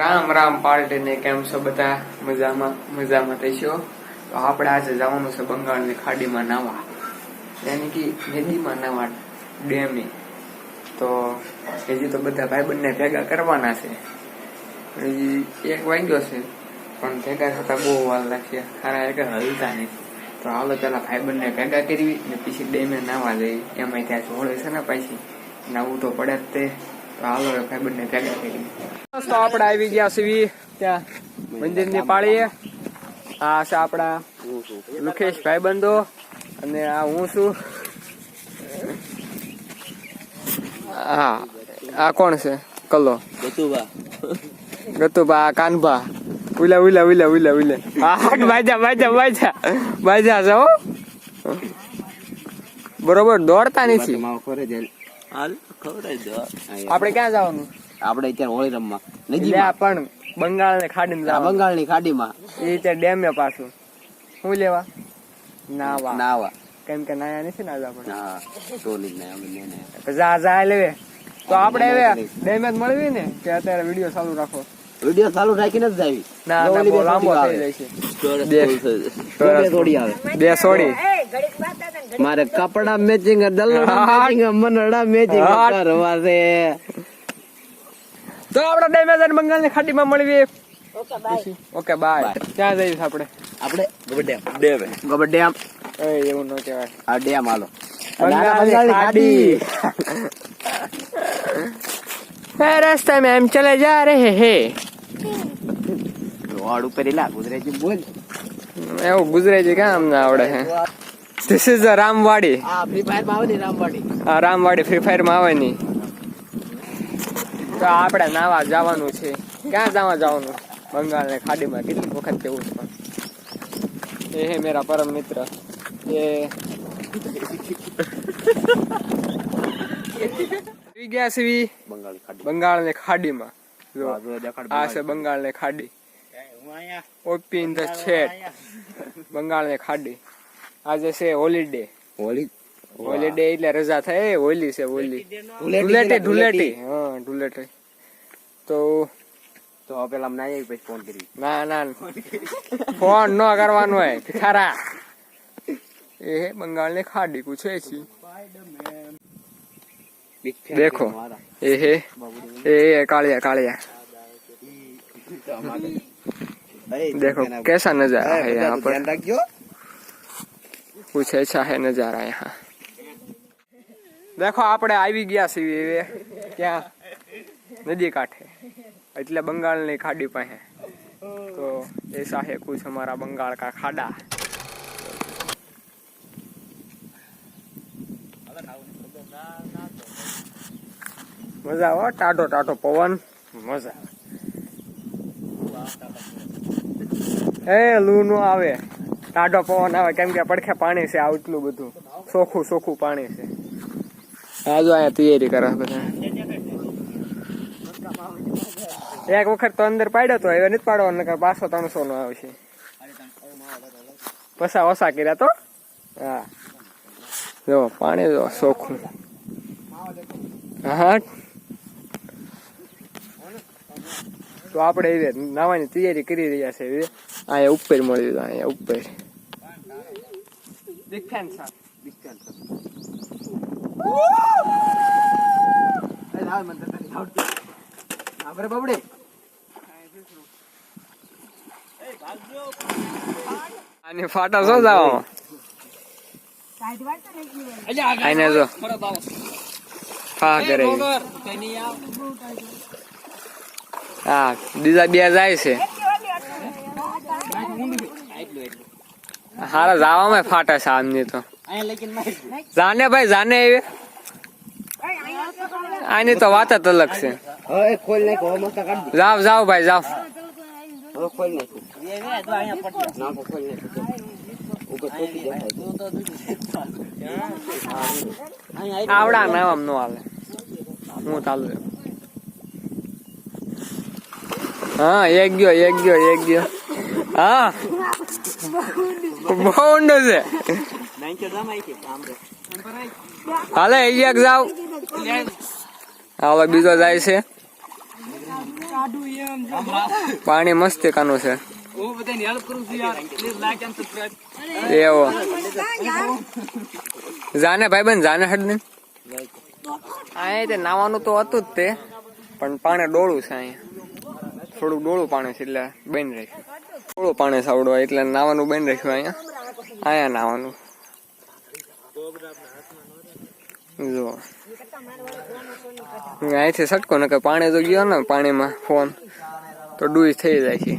રામ રામ પાર્ટીને કેમ છો બધા? મજામાં મજામાં થઈશો તો આપણે આજે જવાનું છે બંગાળની ખાડીમાં નાવા, યાની કે નદીમાં નાવા ડેમે. તો હજી તો બધા ભાઈબંધને ભેગા કરવાના છે. એક વાગ્યો છે, પણ ભેગા થતા બહુ વાર લાગશે ખરા એક હલતા નહીં. તો હાલો પેલા ભાઈબંધને ભેગા કરવી ને પછી ડેમે નાવા જઈ એમાં ત્યાં જોડે છે ને પછી. નાવું તો પડે જ તો. હાલો ભેગા આપણે આવી ગયા છીએ ત્યાં મંદિરની પાળીએ. આ છે આપણા લુખેશ ભાઈબંધો અને આ હું છું. હા આ કોણ છે? કલો. ગતુબા ગતુબા આ કાનભા. ઉલા ઉલા ઉલા ઉલા ઉલા. હા બાજા બાજા બાજા. બાજા છે હો. બરોબર દોડતા નથી. હાલ ખવડાવી દો. આપણે ક્યાં જવાનું? આપણે અત્યારે હોળી રમવા નજીક પણ બંગાળ ને માં બંગાળની ખાડી ખાડીમાં. એ ત્યાં ડેમે પાછું. શું લેવા? નાવા. નાવા. કેમ કે નાયા નથી ના આપણે. હા તો નહીં ને અમે જા જા લેવે તો આપણે હવે ડેમે જ મળવી ને કે અત્યારે વીડિયો ચાલુ રાખો. વિડિયો ચાલુ રાખીને જ જાવી. ના ના લાંબો થઈ જાય છે. બે. સોડી આવે. બે સોડી મારે કપડા મેચિંગ દલડા મેચિંગ મનડા મેચિંગ કરવા છે. તો આપણે ડેમેજન બંગાળની ખાટીમાં મળીએ. ઓકે બાય ઓકે બાય ક્યાં જઈશું આપણે. આપણે ગોબર ડેમ. ડેમ. ગોબર ડેમ. એ એવું ન કહેવાય. આ ડેમ હાલો. બંગાળની ખાડી. રસ્તા મેં એમ ચલે જા રે હે રોડ ઉપર એલા ગુજરાતી બોલ. એવું ગુજરાતી કામ ના આવડે હે. ધીસ ઇઝ ધ રામવાડી આ ફ્રી ફાયરમાં આવે ને રામવાડી આ રામવાડી ફ્રી ફાયરમાં આવે ની. તો આપણે નાવા જવાનું છે. ક્યાં જવા જવાનું? બંગાળ ને ખાડીમાં કેટલી વખત કેવું છે એ હે મેરા પરમ મિત્ર. એ ગયા છે બંગાળ ને ખાડીમાં. આ આ છે બંગાળ ને ખાડી. ઓપી ઇન ધ છેટ બંગાળ ને ખાડી. આજે છે હોલિડે હોલી હોલિડે એટલે રજા થાય. હોલી છે હોલી. ધુલેટી ધુલેટી હા ધુલેટી તો તો પેલા અમને આવી પછી ફોન કરી. ના ના ફોન ન કરવાનો હોય ખરા એ બંગાળ ને ખાડી પૂછે છે. દેખો. એ હે. એ કાળિયા કાળિયા. દેખો કેસા નજારા હે યહાં ધ્યાન રાખજો. कुछ ऐसा है नजारा यहाँ देखो આપણે આવી ગયા છીએ હવે ક્યાં નદી કાંઠે એટલે બંગાળની ખાડી પાસે તો ऐसा है कुछ हमारा बंगाल का खाड़ा મજા આવે ટાઢો ટાઢો પવન મજા એ લૂ નો આવે ટાઢો પવન આવે કેમ કે પડખે પાણી છે આટલું બધું. સોખું સોખું પાણી છે. આ જો અહીંયા તૈયારી કરે બધા. એક વખત તો અંદર પાડ્યો તો હવે નથી પાડવાનો નકર પાછો ત્રણસો નો આવશે. પસા ઓસા કર્યા તો? હા. જો પાણી જો સોખું. હા તો આપણે નાવાની તૈયારી કરી રહ્યા છે. અહીંયા ઉપર મળ્યું હતું, અહીંયા ઉપર બાબડે ફાટા શું જવામાં આને જો હા કરે હા બીજા બે જાય છે હારા જાવામાં ફાટા છે આમની તો. જાને ભાઈ જાને એવી આની તો વાત જ અલગ છે. જાવ જાવ ભાઈ જાવ. આવડા ના નામ નો હાલે. હું ચાલુ હા એક ગયો એક ગયો એક ગયો. હા. ઊંડો છે. હાલે એક જાવ હવે બીજો જાય છે. પાણી મસ્ત કાનું છે. એવો. જાને ભાઈબંધ, જાને હડ ને તે નાવાનું તો હતું જ તે, પણ પાણી ડોળું છે અહીંયા. થોડુંક ડોળું પાણી છે એટલે બેન રાખ્યું ડોળું પાણી સાવડો એટલે નાવાનું બેન રાખ્યું અહીંયા. અહીંયા નાવાનું. જો. અહીંથી સટકો ને કે પાણી તો ગયો ને પાણીમાં ફોન, તો ડૂઈ થઈ જાય છે.